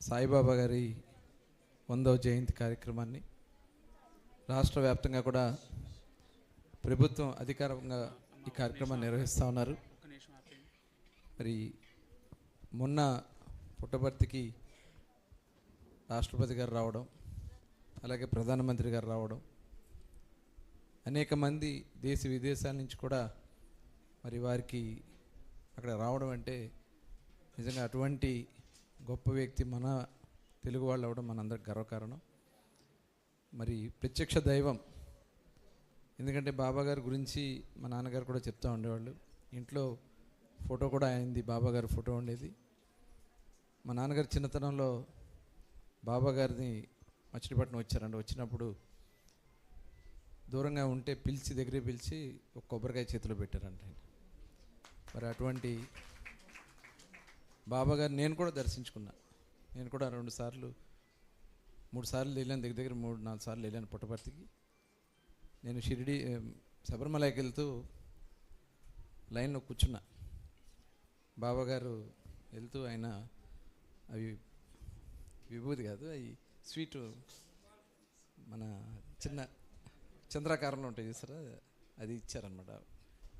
సాయిబాబా గారి వందవ జయంతి కార్యక్రమాన్ని రాష్ట్ర వ్యాప్తంగా కూడా ప్రభుత్వం అధికారికంగా ఈ కార్యక్రమాన్ని నిర్వహిస్తూ ఉన్నారు. మరి మొన్న పుట్టపర్తికి రాష్ట్రపతి గారు రావడం అలాగే ప్రధానమంత్రి గారు రావడం అనేక మంది దేశ విదేశాల నుంచి కూడా మరి వారికి అక్కడ రావడం అంటే నిజంగా అటువంటి గొప్ప వ్యక్తి మన తెలుగు వాళ్ళు అవడం మనందరికి గర్వకారణం. మరి ప్రత్యక్ష దైవం ఎందుకంటే బాబాగారి గురించి మా నాన్నగారు కూడా చెప్తూ ఉండేవాళ్ళు. ఇంట్లో ఫోటో కూడా అయింది బాబాగారి ఫోటో ఉండేది. మా నాన్నగారు చిన్నతనంలో బాబాగారిని మచిలీపట్నం వచ్చారండి వచ్చినప్పుడు దూరంగా ఉంటే పిలిచి దగ్గరే పిలిచి ఒక కొబ్బరికాయ చేతిలో పెట్టారంట ఆయన. మరి అటువంటి బాబా గారు నేను కూడా దర్శించుకున్నా. నేను కూడా రెండు సార్లు మూడు సార్లు వెళ్ళాను దగ్గర దగ్గర మూడు నాలుగు సార్లు వెళ్ళాను పుట్టపర్తికి. నేను షిరిడి శబరిమలకి వెళ్తూ లైన్లో కూర్చున్నా. బాబా గారు వెళ్తూ ఆయన అవి విభూతి కాదు అవి స్వీటు మన చిన్న చంద్రాకారంలో ఉంటాయి చూసారా అది ఇచ్చారనమాట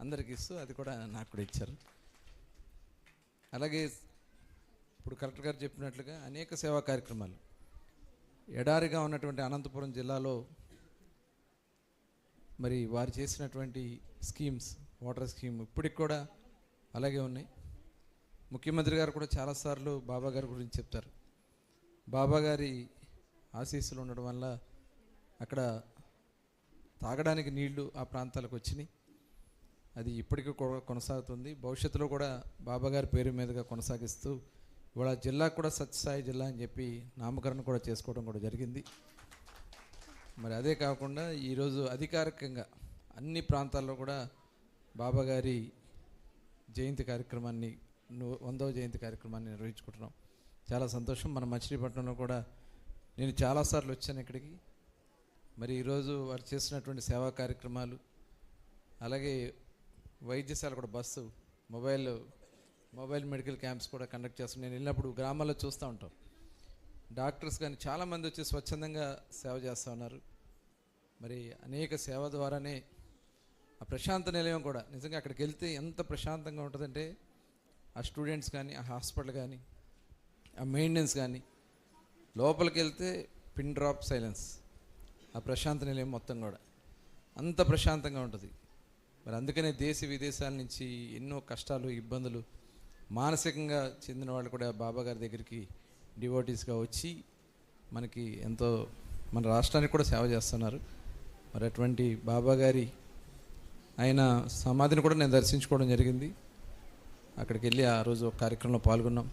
అందరికి ఇస్తూ అది కూడా నాకు కూడా ఇచ్చారు. అలాగే ఇప్పుడు కలెక్టర్ గారు చెప్పినట్లుగా అనేక సేవా కార్యక్రమాలు. ఎడారిగా ఉన్నటువంటి అనంతపురం జిల్లాలో మరి వారు చేసినటువంటి స్కీమ్స్ వాటర్ స్కీమ్ ఇప్పటికి కూడా అలాగే ఉన్నాయి. ముఖ్యమంత్రి గారు కూడా చాలాసార్లు బాబా గారి గురించి చెప్తారు. బాబా గారి ఆశీస్సులు ఉండడం వల్ల అక్కడ తాగడానికి నీళ్ళు ఆ ప్రాంతాలకు వచ్చినాయి. అది ఇప్పటికీ కూడా కొనసాగుతుంది. భవిష్యత్తులో కూడా బాబాగారి పేరు మీదుగా కొనసాగిస్తూ ఇవాళ జిల్లా కూడా సత్యసాయి జిల్లా అని చెప్పి నామకరణం కూడా చేసుకోవడం కూడా జరిగింది. మరి అదే కాకుండా ఈరోజు అధికారికంగా అన్ని ప్రాంతాల్లో కూడా బాబాగారి జయంతి కార్యక్రమాన్ని వందవ జయంతి కార్యక్రమాన్ని నిర్వహించుకుంటున్నాం. చాలా సంతోషం. మన మచిలీపట్నంలో కూడా నేను చాలాసార్లు వచ్చాను ఇక్కడికి. మరి ఈరోజు వారు చేసినటువంటి సేవా కార్యక్రమాలు అలాగే వైద్యశాల కూడా bus mobile mobile medical camps కూడా కండక్ట్ చేస్తాం. నేను వెళ్ళినప్పుడు గ్రామాల్లో చూస్తూ ఉంటాం. డాక్టర్స్ కానీ చాలామంది వచ్చి స్వచ్ఛందంగా సేవ చేస్తూ ఉన్నారు. మరి అనేక సేవ ద్వారానే ఆ ప్రశాంత నిలయం కూడా నిజంగా అక్కడికి వెళ్తే ఎంత ప్రశాంతంగా ఉంటుందంటే ఆ స్టూడెంట్స్ కానీ ఆ హాస్పిటల్ కానీ ఆ మెయింటెనెన్స్ కానీ లోపలికి వెళ్తే పిన్ డ్రాప్ సైలెన్స్ ఆ ప్రశాంత నిలయం మొత్తం కూడా. అంత ప్రశాంతంగా ఉంటుంది. మరి అందుకనే దేశ విదేశాల నుంచి ఎన్నో కష్టాలు ఇబ్బందులు మానసికంగా చెందిన వాళ్ళు కూడా బాబా గారి దగ్గరికి డివోటీస్గా వచ్చి మనకి ఎంతో మన రాష్ట్రానికి కూడా సేవ చేస్తున్నారు. మరి అటువంటి బాబా గారి ఆయన సమాధిని కూడా నేను దర్శించుకోవడం జరిగింది. అక్కడికి వెళ్ళి ఆ రోజు ఒక కార్యక్రమంలో పాల్గొన్నాం.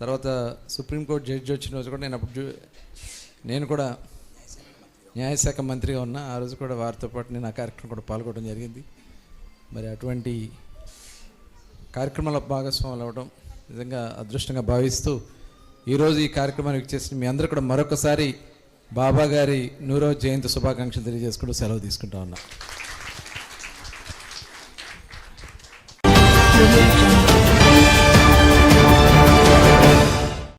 తర్వాత సుప్రీంకోర్టు జడ్జి వచ్చిన రోజు కూడా నేను అప్పుడు నేను కూడా న్యాయశాఖ మంత్రిగా ఉన్న ఆ రోజు కూడా వారితో పాటు నేను ఆ కార్యక్రమం కూడా పాల్గొనడం జరిగింది. మరి అటువంటి కార్యక్రమాల భాగస్వాములు అవ్వడం నిజంగా అదృష్టంగా భావిస్తూ ఈరోజు ఈ కార్యక్రమానికి ఇచ్చేసిన మీ అందరూ కూడా మరొకసారి బాబా గారి నూరవ జయంతి శుభాకాంక్షలు తెలియజేసుకుంటూ సెలవు తీసుకుంటా ఉన్నా.